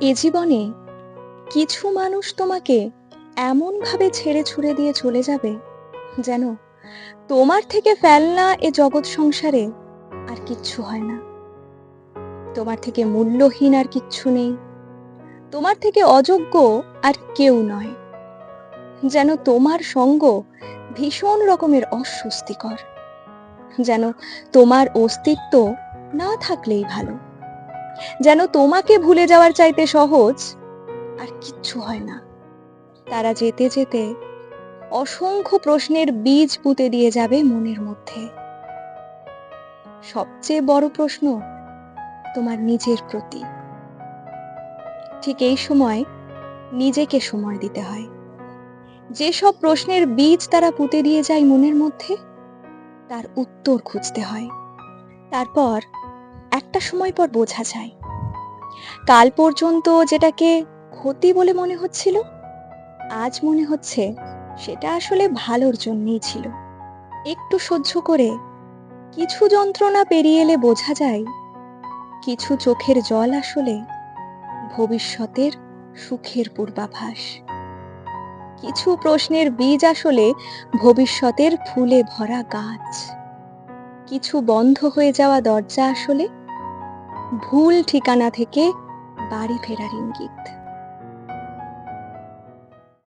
এ জীবনে কিছু মানুষ তোমাকে এমনভাবে ছেড়ে ছুড়ে দিয়ে চলে যাবে যেন তোমার থেকে ফেলনা এ জগৎ সংসারে আর কিচ্ছু হয় না। তোমার থেকে মূল্যহীন আর কিচ্ছু নেই। তোমার থেকে অযোগ্য আর কেউ নয়। যেন তোমার সঙ্গ ভীষণ রকমের অস্বস্তিকর। যেন তোমার অস্তিত্ব না থাকলেই ভালো। যেন তোমাকে ভুলে যাওয়ার চাইতে সহজ। আর কিচ্ছু হয় না। তারা যেতে যেতে অসংখ্য প্রশ্নের বীজ পুঁতে দিয়ে যাবে মনের মধ্যে। সবচেয়ে বড় প্রশ্ন তোমার নিজের প্রতি। ঠিক এই সময় নিজেকে সময় দিতে হয়। যেসব প্রশ্নের বীজ তারা পুঁতে দিয়ে যায় মনের মধ্যে, তার উত্তর খুঁজতে হয়। তারপর একটা সময় পর বোঝা যায়। কাল পর্যন্ত যেটাকে ক্ষতি বলে মনে হচ্ছিল, আজ মনে হচ্ছে সেটা আসলে ভালোর জন্যই ছিল। একটু সহ্য করে কিছু যন্ত্রণা পেরিয়ে এলে বোঝা যায়, কিছু চোখের জল আসলে ভবিষ্যতের সুখের পূর্বাভাস। কিছু প্রশ্নের বীজ আসলে ভবিষ্যতের ফুলে ভরা গাছ। কিছু বন্ধ হয়ে যাওয়া দরজা আসলে ভুল ঠিকানা থেকে বাড়ি ফেরার ইঙ্গিত।